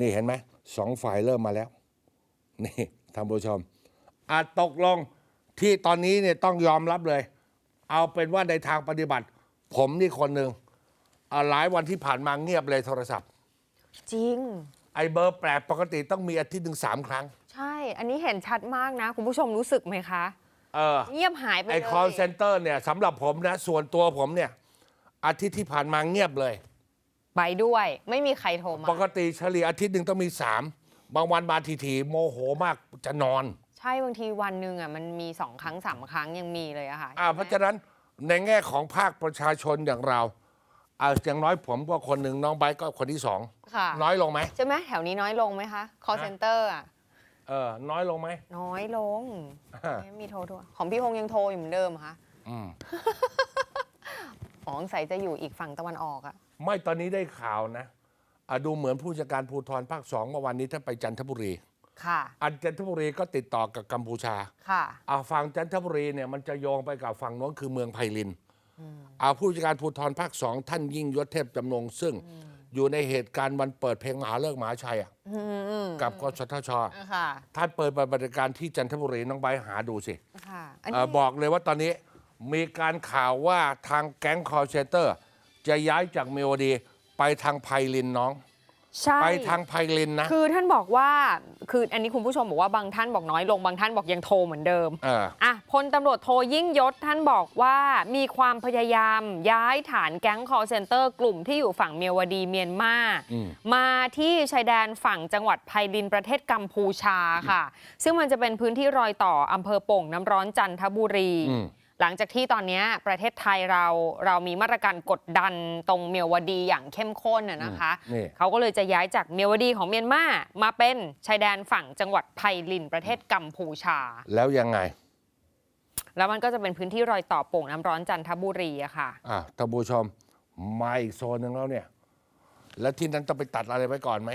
นี่เห็นไหมสองฝ่ายเริ่มมาแล้ว นี่ท่านผู้ชม อาจตกลงที่ตอนนี้เนี่ยต้องยอมรับเลย เอาเป็นว่าในทางปฏิบัติ ผมนี่คนหนึ่งอ่าหลายวันที่ผ่านมาเงียบเลยโทรศัพท์ จริง ไอ้เบอร์แปลกปกติต้องมีอาทิตย์หนึ่งสามครั้ง ใช่ อันนี้เห็นชัดมากนะ คุณผู้ชมรู้สึกไหมคะ เออ เงียบหายไปไอ้เลย call center เนี่ยสำหรับผมนะ ส่วนตัวผมเนี่ย อาทิตย์ที่ผ่านมาเงียบเลย ไปด้วยไม่มีใครโทรมาปกติเฉลี่ยอาทิตย์หนึ่งต้องมีสามบางวันมาทีๆโมโหมากจะนอน ใช่บางทีวันหนึ่งอะมันมีสองครั้งสามครั้งยังมีเลยอะค่ะอ่าเพราะฉะนั้นในแง่ของภาคประชาชนอย่างเราอ่าอย่างน้อยผมก็คนหนึ่งน้องไบร์ทก็คนที่สองค่ะน้อยลงไหมใช่ไหมแถวนี้น้อยลงไหมคะ call ฮะ center อะเออน้อยลงไหมน้อยลงฮะไม่มีโทรด้วยของพี่พงษ์ยังโทรอยู่เหมือนเดิมเหรอคะอืม อ๋อสงสัยจะอยู่อีกฝั่งตะวันออกอะไม่ตอนนี้ได้ข่าวนะอะดูเหมือนผู้จัดการภูธรภาคสองเมื่อวานนี้ท่านไปจันทบุรี ค่ะ อันจันทบุรีก็ติดต่อกับกัมพูชาค่ะ อ่าฝั่งจันทบุรีเนี่ยมันจะโยงไปกับฝั่งโน้นคือเมืองไพลินอ่าผู้จัดการภูธรภาคสองท่านยิ่งยศเทพจำนงซึ่งอยู่ในเหตุการณ์วันเปิดเพลงมหาเลิกษ์มหาชัยอะอืมอืมกับกสทช ค่ะ ท่านเปิดปฏิบัติการที่จันทบุรีน้องใบร์ทหาดูสิค่ะ อันเอ่นี้อบอกเลยว่าตอนนี้ มีการข่าวว่าทางแก๊งคอร์เซเตอร์ จะย้ายจากเมโอดี ไปทางไพลินน้อง ใช่ ไปทางไพลินนะ คือท่านบอกว่า คืออันนี้คุณผู้ชมบอกว่าบางท่านบอกน้อยลง บางท่านบอกยังโทรเหมือนเดิมเออ อะพลตำรวจโทยิ่งยศท่านบอกว่ามีความพยายามย้ายฐานแก๊ง call center กลุ่มที่อยู่ฝั่งเมียวดีเมียนมาอืม มาที่ชายแดนฝั่งจังหวัดไพลินประเทศกัมพูชาค่ะ ซึ่งมันจะเป็นพื้นที่รอยต่ออำเภอโป่งน้ำร้อนจันทบุรี อืม หลังจากที่ตอนนี้ประเทศไทยเราเรามีมาตรการกดดันตรงเมียวดีอย่างเข้มข้นน่ะนะคะนี่เขาก็เลยจะย้ายจากเมียวดีของเมียนมามาเป็นชายแดนฝั่งจังหวัดไพลินประเทศกัมพูชา แล้วยังไง แล้วมันก็จะเป็นพื้นที่รอยต่อโป่งน้ำร้อนจันทบุรีอะค่ะอะท่านผู้ชมมาอีกโซนหนึ่งแล้วเนี่ย แล้วที่นั้นต้องไปตัดอะไรไว้ก่อนไหม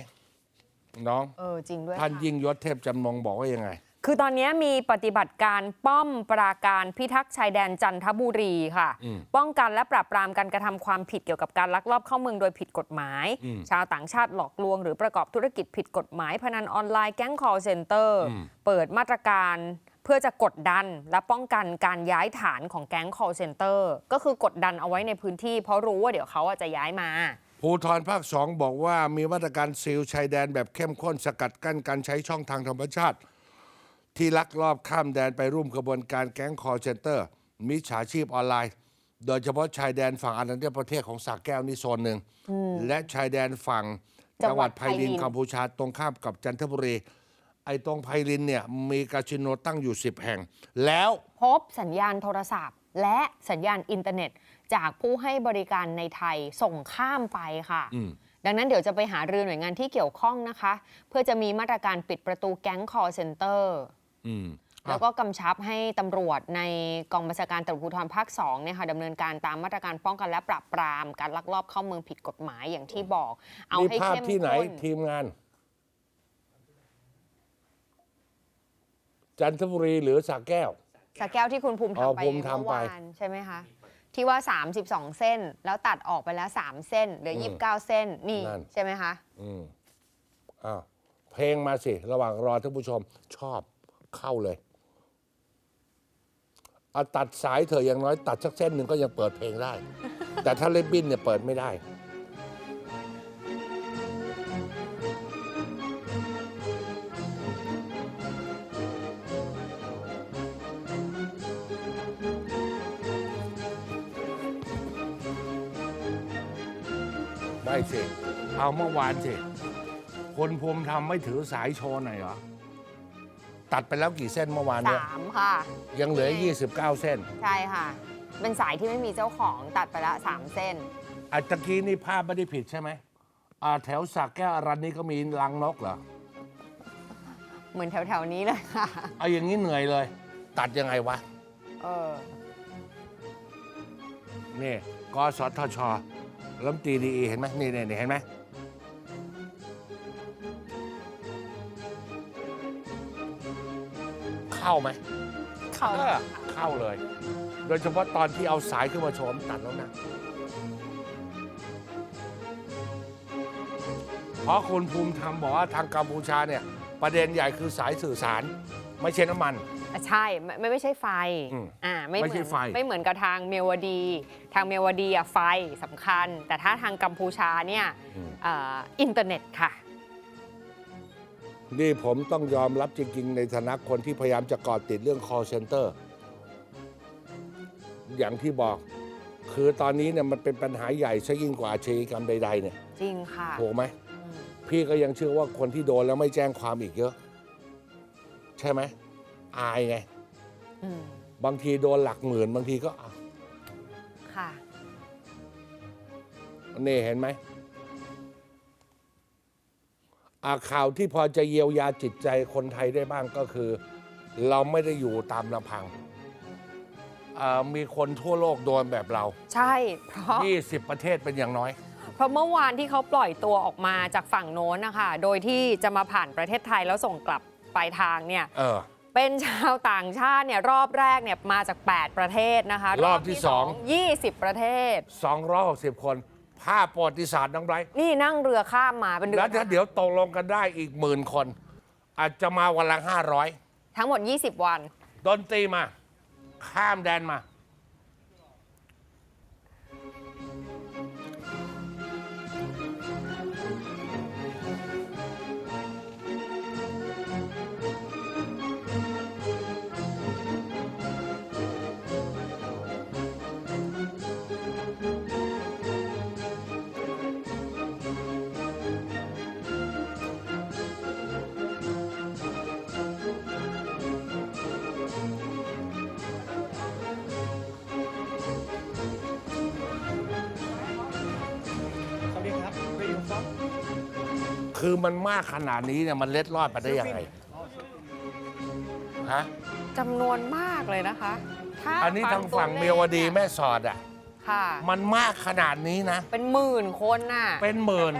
น้อง เออจริงด้วยท่านค่ะ ยิ่งยศเทพจำนงบอกว่ายังไง คือตอนนี้มีปฏิบัติการป้อมปราการพิทักษ์ชายแดนจันทบุรีค่ะอืมป้องกันและปราบปรามการกระทำความผิดเกี่ยวกับการลักลอบเข้าเมืองโดยผิดกฎหมายอืมชาวต่างชาติหลอกลวง หรือประกอบธุรกิจผิดกฎหมาย พนันออนไลน์แก๊ง call center อืมเปิดมาตรการเพื่อจะกดดันและป้องกันการย้ายฐานของแก๊ง call center ก็คือกดดันเอาไว้ในพื้นที่ เพราะรู้ว่าเดี๋ยวเขาอะจะย้ายมาภูธรภาคสองบอกว่ามีมาตรการซีลชายแดนแบบเข้มข้นสกัดกั้นการใช้ช่องทางธรรมชาติ ที่ลักลอบข้ามแดนไปร่วมกระบวนการแก๊งคอร์เซนเตอร์ มิจฉาชีพออนไลน์ โดยเฉพาะชายแดนฝั่งอาณานิคมประเทศของสากแก้วนี่โซนหนึ่ง และชายแดนฝั่งจัจังงหหวัวัดดไพลินไพลินกัมพูชาตรงข้ามกับจันทบุรี ไอ้ตรงไพลินเนี่ยมีคาสิโนตั้งอยู่ 10 แห่ง แล้วพบสัญญาณโทรศัพท์ และสัญญาณอินเทอร์เน็ต จากผู้ให้บริการในไทยส่งข้ามไปค่ะอืมดังนั้นเดี๋ยวจะไปหารือหน่วยงานที่เกี่ยวข้องนะคะ เพื่อจะมีมาตรการปิดประตูแก๊ง call center อืม แล้วก็กำชับให้ตำรวจในกองบัญชาการตำรวจภูธรภาค2เนี่ยค่ะดำเนินการตามมาตรการป้องกันและปราบปราม การลักลอบเข้าเมืองผิดกฎหมายอย่างที่บอก เอานี่ให้ภาพเข้มที่ไหนข้นทีมงาน จันทบุรีหรือสากแก้ว สระแก้วที่คุณภูมิอ๋อทำไปภูมิเมื่ทำอไป วานใช่ไหมคะ ที่ว่า 32 เส้น แล้วตัดออกไปแล้ว 3 เส้นเหลืออืม29 เส้นนี่นั่น ใช่ไหมคะ อืมอ้าวเพลงมาสิ ระหว่างรอท่านผู้ชมชอบ เข้าเลยเอาตัดสายเถอะอย่างน้อยตัดสักเส้นหนึ่งก็ยังเปิดเพลงได้ แต่ถ้าเล่นบินเนี่ยเปิดไม่ได้ไม่สิ เอาเมื่อวานสิ คนภูมิทำไม่ถือสายโชว์หน่อยเหรอ ตัดไปแล้วกี่เส้นเมื่อวานเนี่ย3ค่ะ ยังเหลือ 29 เส้น ใช่ค่ะ เป็นสายที่ไม่มีเจ้าของตัดไปแล้ว3เส้น อัตะกี้นี่ภาพไม่ได้ผิดใช่ไหมอ่าแถวสักแก้วอารันนี่ก็มีรังนกเหรอเหมือนแถวๆนี้เลยค่ะ เอาอย่างนี้เหนื่อยเลย ตัดยังไงวะ เออ นี่กสทชรัฐมนตรีดีเห็นไหมนี่นี่นี่เห็นไหม เข้าไหมเขา เออเข้าเลย โดยเฉพาะตอนที่เอาสายขึ้นมาโชว์มันตัดแล้วนะพราะคุณภูมิธรรมบอกว่าทางกัมพูชาเนี่ย ประเด็นใหญ่คือสายสื่อสาร ไม่ใช่น้ำมันอะใช่ไม่ไม่ไม่ใช่ไฟอืมอ่าไม่เหไม่มืใช่อนไฟ ไม่เหมือนกับทางเมียวดี ทางเมียวดีอะไฟสำคัญ แต่ถ้าทางกัมพูชาเนี่ยเอ่ออินเทอร์เน็ตค่ะ นี่ผมต้องยอมรับจริงๆ ในฐานะคนที่พยายามจะกอดติดเรื่อง call center อย่างที่บอก คือตอนนี้เนี่ยมันเป็นปัญหาใหญ่ซะยิ่งกว่าอาชญากรรมใด ๆ เนี่ยจริงค่ะถูกไหม พี่ก็ยังเชื่อว่าคนที่โดนแล้วไม่แจ้งความอีกเยอะ ใช่ไหม อายไง อืมบางทีโดนหลักหมื่น บางทีก็อะค่ะ นี่เห็นไหม อะข่าวที่พอจะเยียวยาจิตใจคนไทยได้บ้างก็คือ เราไม่ได้อยู่ตามลำพังอ่ามีคนทั่วโลกโดนแบบเรา ใช่ เพราะ 20 ประเทศเป็นอย่างน้อย เพราะเมื่อวานที่เขาปล่อยตัวออกมาจากฝั่งโน้นนะคะ โดยที่จะมาผ่านประเทศไทยแล้วส่งกลับปลายทางเนี่ย เออ เป็นชาวต่างชาติเนี่ยรอบแรกเนี่ยมาจาก 8 ประเทศนะคะรอบที่สอง 20 ประเทศ 260 คน ภาพประวัติศาสตร์น้องไบรท์นี่นั่งเรือข้ามมาเป็นเรือแล้วถ้าเดี๋ยวตกลงกันได้อีกหมื่นคน อาจจะมาวันละ500ทั้งหมด 20 วัน ดนตรีมา ข้ามแดนมา คือมันมากขนาดนี้เนี่ยมันเล็ดรอดไปได้ยังไงฮะจำนวนมากเลยนะคะถ้าอันนี้ทางฝั่งตัวลขเมียวดีแม่สอดอะค่ะ มันมากขนาดนี้นะ เป็นหมื่นคนน่ะ เป็นหมื่น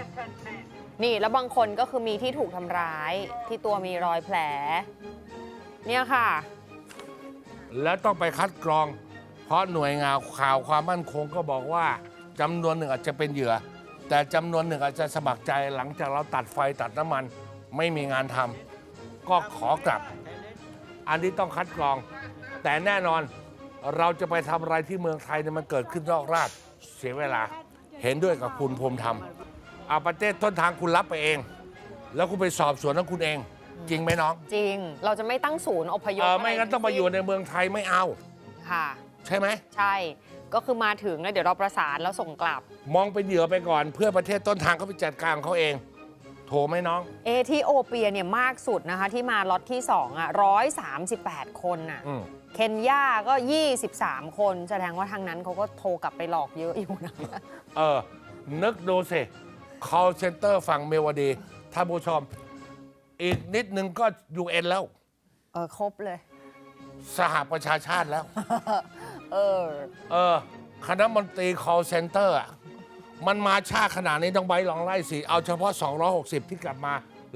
นี่แล้วบางคนก็คือมีที่ถูกทำร้าย ที่ตัวมีรอยแผล เนี่ยค่ะ แล้วต้องไปคัดกรอง เพราะหน่วยงานข่าวความมั่นคงก็บอกว่าจำนวนหนึ่งอาจจะเป็นเหยื่อ แต่จำนวนหนึ่งอาจจะสมัครใจหลังจากเราตัดไฟตัดน้ำมันไม่มีงานทำก็ขอกลับ อันนี้ต้องคัดกรอง แต่แน่นอนเราจะไปทำอะไรที่เมืองไทยเนี่ยมันเกิดขึ้นนอกราชเสียเวลา เห็นด้วยกับคุณภูมิธรรมเอาประเทศต้นทางคุณรับไปเอง แล้วคุณไปสอบสวนของคุณเอง จริงไหมน้องจริง เราจะไม่ตั้งศูนย์อพยพเออไม่งั้นต้องมาอยู่ในเมืองไทยไม่เอา ค่ะ ใช่ไหม ใช่ ก็คือมาถึงแล้วเดี๋ยวเราประสานแล้วส่งกลับ มองเป็นเหยื่อไปก่อน เพื่อประเทศต้นทางเขาไปจัดการของเขาเอง โถไหมน้อง เอธิโอเปียเนี่ยมากสุดนะคะ ที่มาล็อตที่2อะ138 คนน่ะ อืมเคนยาก็ 23 คน แสดงว่าทางนั้นเขาก็โทรกลับไปหลอกเยอะอยู่นะ เออ นึกดูสิ call center ฝั่งเมวดีท่านผู้ชม อีกนิดนึงก็ UN แล้ว เออครบเลย สหประชาชาติแล้ว เออ เออคณะมนตรี call center อะมันมาช้าขนาดนี้ต้องใบลองไล่สิ เอาเฉพาะ 260 ที่กลับมา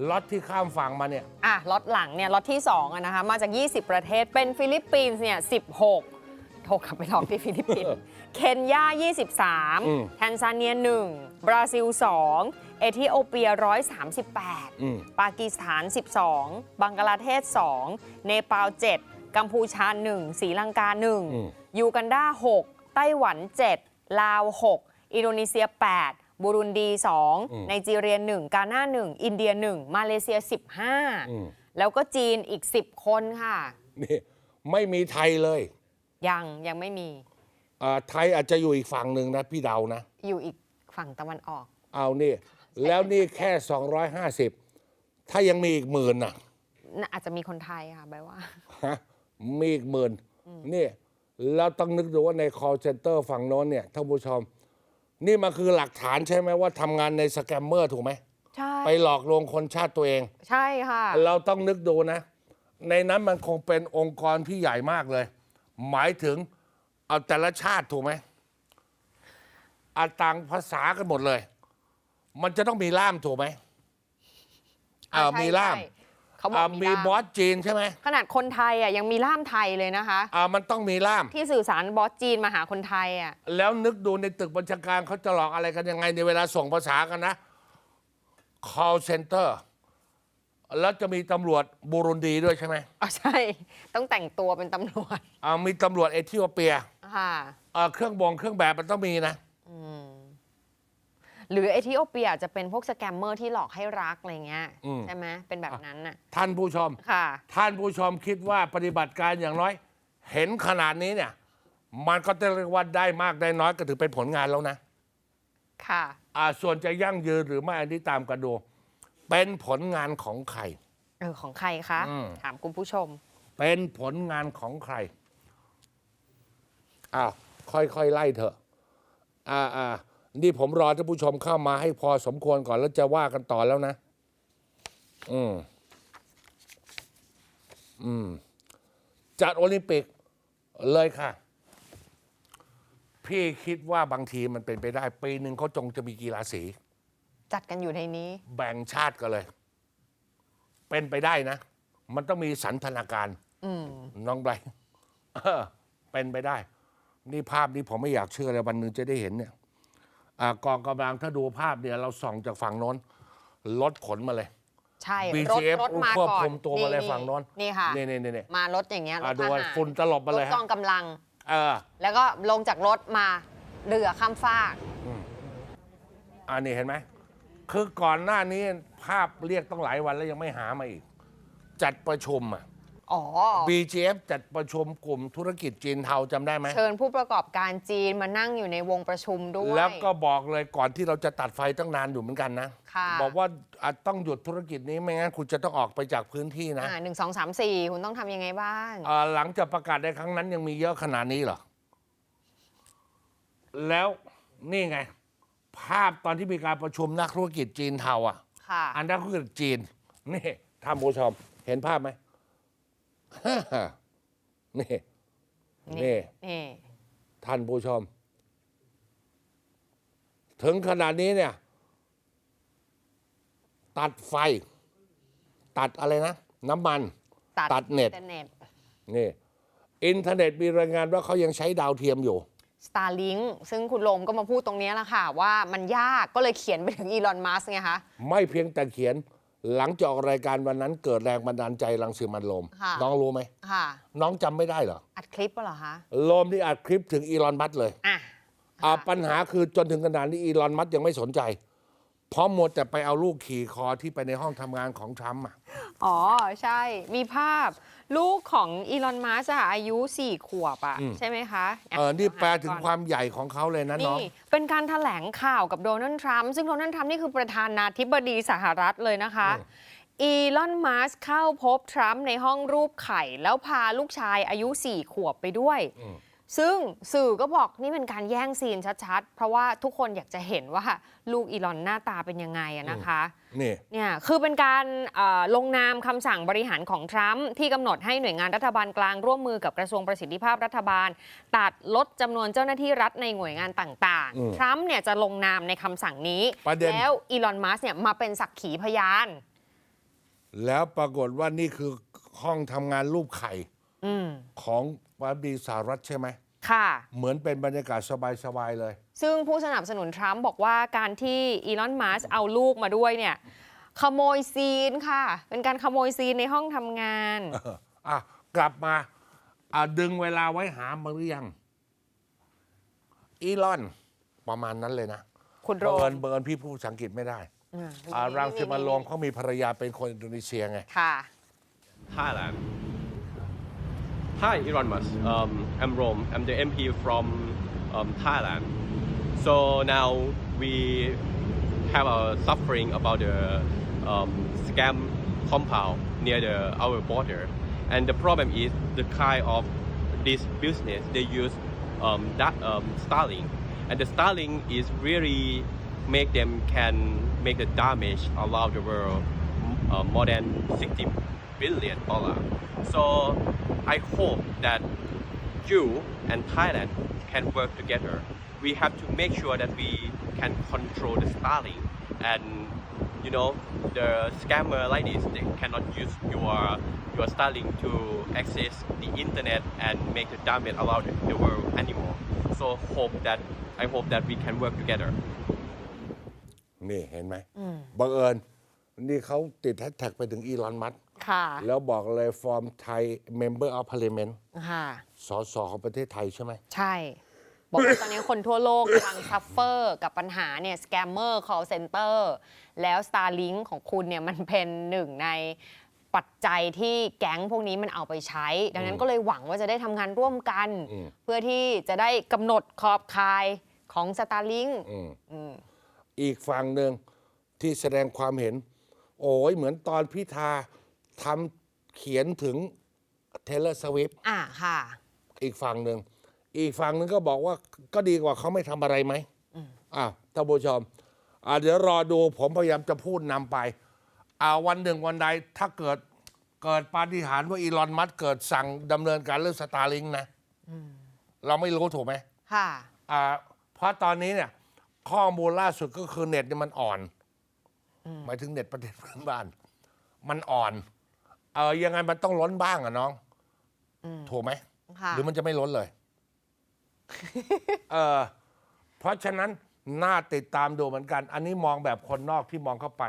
ล็อตที่ข้ามฝั่งมาเนี่ย อะล็อตหลังเนี่ยล็อตที่2อะนะคะมาจาก 20 ประเทศเป็นฟิลิปปินส์เนี่ย16 โทรกลับไปลองที่ฟิลิปปินส์เคนยา อืม 23 แทนซาเนีย 1 บราซิล 2 เอธิโอเปีย138อืมปากีสถาน 12 บังกลาเทศ 2 เนปาล 7 กัมพูชา1ศรีลังกา อืม 1 ยูกันดา 6 ไต้หวัน 7 ลาว 6 อินโดนีเซีย 8 บุรุนดี 2 ไนจีเรีย 1 กาหน้า 1 อินเดีย 1 มาเลเซียอืม15 แล้วก็จีนอีก 10 คนค่ะ นี่ ไม่มีไทยเลย ยังยังไม่มีอ่าไทยอาจจะอยู่อีกฝั่งหนึ่งนะ พี่เดานะ อยู่อีกฝั่งตะวันออก เอานี่ แล้วนี่แค่ 250 ถ้ายังมีอีกหมื่นน่ะน่าอาจจะมีคนไทยค่ะแปลว่าฮะมีอีกหมื่นนี่ เราต้องนึกดูว่าใน call center ฝั่งโน้นเนี่ยท่านผู้ชม นี่มันคือหลักฐานใช่ไหมว่าทำงานในสแกมเมอร์ถูกไหม ใช่ไปหลอกลวงคนชาติตัวเอง ใช่ค่ะ เราต้องนึกดูนะ ในนั้นมันคงเป็นองค์กรที่ใหญ่มากเลย หมายถึงเอาแต่ละชาติถูกไหมอาต่างภาษากันหมดเลย มันจะต้องมีล่ามถูกไหมอ่าอ่าใช่มีล่าม ใช่ เขาบออ่ากมีล่ามบอสจีนใช่ไหมขนาดคนไทยอะยังมีล่ามไทยเลยนะคะอ่ามันต้องมีล่าม ที่สื่อสารบอสจีนมาหาคนไทยอะแล้วนึกดูในตึกบัญชาการเขาจะหลอกอะไรกันยังไงในเวลาส่งภาษากันนะ call center แล้วจะมีตำรวจบูรุนดีด้วยใช่ไหมอ๋อใช่ ต้องแต่งตัวเป็นตำรวจอ่ามีตำรวจเอธิโอเปียค่ะอ่าเครื่องบงเครื่องแบบมันต้องมีนะ หรือเอธิโอเปียอาจจะเป็นพวกสแกมเมอร์ที่หลอกให้รักอะไรเงี้ยอืม ใช่ไหมเป็นแบบนั้นน่ะท่านผู้ชม ค่ะ ท่านผู้ชมคิดว่าปฏิบัติการอย่างน้อย เห็นขนาดนี้เนี่ย มันก็จะเรียกว่าได้มากได้น้อยก็ถือเป็นผลงานแล้วนะค่ะ อ่าส่วนจะยั่งยืนหรือไม่อันนี้ตามกันดู เป็นผลงานของใคร เออ ของใครคะ อืม ถามคุณผู้ชม เป็นผลงานของใคร อ้าว ค่อยๆ ไล่เถอะ อ่าอ่า นี่ผมรอท่านผู้ชมเข้ามาให้พอสมควรก่อนแล้วจะว่ากันต่อแล้วนะ อืม อืม จัดโอลิมปิกเลยค่ะ พี่คิดว่าบางทีมันเป็นไปได้ ปีหนึ่งเขาจงจะมีกีฬาสี จัดกันอยู่ในนี้ แบ่งชาติกันเลย เป็นไปได้นะ มันต้องมีสันทนาการ อืม น้องไบรท์เออเป็นไปได้ นี่ภาพนี้ผมไม่อยากเชื่อเลยวันหนึ่งจะได้เห็นเนี่ย อ่ากองกำลังถ้าดูภาพเนี่ยเราส่องจากฝั่งโน้นรถขนมาเลย ใช่ รถ BGF รถมาควบก่อนคุมตัวมาเลยนี่ฝั่งโน้น นี่ค่ะ นี่นี่นี่นี่มารถอย่างเงี้ยรอะถดูทว่าหารฝุ่นตลบมาเลยรถฮะกองกำลัง เออแล้วก็ลงจากรถมาเรือข้ามฟาก อันนี้เห็นไหมคือก่อนหน้านี้ภาพเรียกต้องหลายวันแล้วยังไม่หามาอีก จัดประชุมอะ อ๋อ BGF จัดประชุมกลุ่มธุรกิจจีนเทาจำได้ไหม เชิญผู้ประกอบการจีนมานั่งอยู่ในวงประชุมด้วย แล้วก็บอกเลยก่อนที่เราจะตัดไฟตั้งนานอยู่เหมือนกันนะ ค่ะบอกว่าอาจต้องหยุดธุรกิจนี้ไม่งั้นคุณจะต้องออกไปจากพื้นที่นะอ่าหนึ่งสองสามสี่คุณต้องทำยังไงบ้างอ่าหลังจากประกาศในครั้งนั้นยังมีเยอะขนาดนี้เหรอ แล้วนี่ไง ภาพตอนที่มีการประชุมนักธุรกิจจีนเทาอะ ค่ะ อันนักธุรกิจจีนนี่ท่านผู้ชมเห็นภาพไหม นี่นี่นี่ท่านผู้ชม ถึงขนาดนี้เนี่ย ตัดไฟ ตัดอะไรนะ น้ำมัน ตัดเน็ตอินเทอร์เน็ตนี่ อินเทอร์เน็ตมีรายงานว่าเขายังใช้ดาวเทียมอยู่ Starlink ซึ่งคุณโลมก็มาพูดตรงนี้แหละค่ะ ว่ามันยากก็เลยเขียนไปถึงอีลอนมัสไงคะ ไม่เพียงแต่เขียน หลังจากออกรายการวันนั้นเกิดแรงบันดาลใจรังสิมันต์โลมค่ะ น้องรู้ไหม ค่ะ น้องจำไม่ได้เหรออัดคลิปเหรอคะโลมที่อัดคลิปถึงอีลอนมัสก์เลยอะอ่าปัญหาคือจนถึงขนาดนี้อีลอนมัสก์ยังไม่สนใจ เพราะหมดแต่ไปเอาลูกขี่คอที่ไปในห้องทำงานของทรัมป์อะ อ๋อ ใช่ มีภาพ ลูกของอีลอนมัสอายุ 4 ขวบอะใช่ไหมคะเออนี่แปลถึงก่อนความใหญ่ของเขาเลยนะน้องนี่เป็นการถแถลงข่าวกับโดนัลด์ทรัมป์ซึ่งโดนัลด์ทรัมป์นี่คือประธานาธิบดีสหรัฐเลยนะคะ อีลอนมัสเข้าพบทรัมป์ในห้องรูปไข่ แล้วพาลูกชายอายุ 4 ขวบไปด้วย ซึ่งสื่อก็บอกนี่เป็นการแย่งซีนชัดๆ เพราะว่าทุกคนอยากจะเห็นว่าลูกอีลอนหน้าตาเป็นยังไงอะนะคะนี่เนี่ยคือเป็นการเอ่อลงนามคำสั่งบริหารของทรัมป์ที่กำหนดให้หน่วยงานรัฐบาลกลางร่วมมือกับกระทรวงประสิทธิภาพรัฐบาล ตัดลดจำนวนเจ้าหน้าที่รัฐในหน่วยงานต่างอืมๆทรัมป์เนี่ยจะลงนามในคำสั่งนี้ประเด็นแล้วอีลอนมัสเนี่ยมาเป็นสักขีพยาน แล้วปรากฏว่านี่คือห้องทำงานรูปไข่อืมของประธานาธิบดีสหรัฐใช่ไหม ค่ะ เหมือนเป็นบรรยากาศสบาย ๆ เลย ซึ่งผู้สนับสนุนทรัมป์บอกว่าการที่อีลอนมัสเอาลูกมาด้วยเนี่ย ขโมยซีนค่ะ เป็นการขโมยซีนในห้องทำงานเอออะกลับมาอะดึงเวลาไว้หามาหรือยัง อีลอน ประมาณนั้นเลยนะคุณโรเบิร์มนเบิร์นพี่พูดภาษาอังกฤษไม่ได้อืมอ่ารังสิมันต์โรมเขามีภรรยาเป็นคนอินโดนีเซียไงค่ะ Thailand. Hi, Musk. Um, I'm Rome. I'm the MP from um, Thailand. So now we have a suffering about the um, scam compound near the our border, and the problem is the kind of this business they use um, that um, Starlink, and the Starlink is really make them can make the damage around the world uh, more than 60 billion dollar. So I hope that you and Thailand can work together. We have to make sure that we can control the Starlink and you know the scammer like this they cannot use your your Starlink to access the internet and make the damage around the world anymore. So hope that I hope that we can work together. นี่เห็นไหมบังเอิญ นี่เขาติดแฮชแท็กไปถึงอีลอนมัส ค่ะ แล้วบอกเลยฟอร์มไทย Member of Parliament ค่ะ สสของประเทศไทยใช่ไหม ใช่ บอกว่าตอนนี้คนทั่วโลกกำลังซัฟเฟอร์กับปัญหาเนี่ยสแกมเมอร์ call center แล้ว Starlink ของคุณเนี่ยมันเป็นหนึ่งในปัจจัยที่แก๊งพวกนี้มันเอาไปใช้ ดังนั้นก็เลยหวังว่าจะได้ทำงานร่วมกัน อืม เพื่อที่จะได้กำหนดขอบคายของ Starlink อืม อืม อีกฝั่งหนึ่งที่แสดงความเห็น โอ้ยเหมือนตอนพิธา ทำเขียนถึงเทเลสวิฟอ่าค่ะ อีกฝั่งหนึ่ง อีกฝั่งหนึ่งก็บอกว่าก็ดีกว่าเขาไม่ทำอะไรไหมอ่าท่านผู้ชมอ่าเดี๋ยวรอดูผมพยายามจะพูดนำไป อ่าวันหนึ่งวันใดถ้าเกิดเกิดปาฏิหาริย์ว่าอีลอนมัสก์เกิดสั่งดำเนินการเรื่องสตาร์ลิงนะเราไม่รู้ถูกไหมค่ะอ่าเพราะตอนนี้เนี่ย ข้อมูลล่าสุดก็คือเน็ตเนี่ยมันอ่อนหมายถึงเน็ตประเทศเพื่อนบ้าน มันอ่อน เออยังไงมันต้องล้นบ้างอะน้องถูกไหมค่ะหรือมันจะไม่ล้นเลย เออเพราะฉะนั้นน่าติดตามดูเหมือนกัน อันนี้มองแบบคนนอกที่มองเข้าไป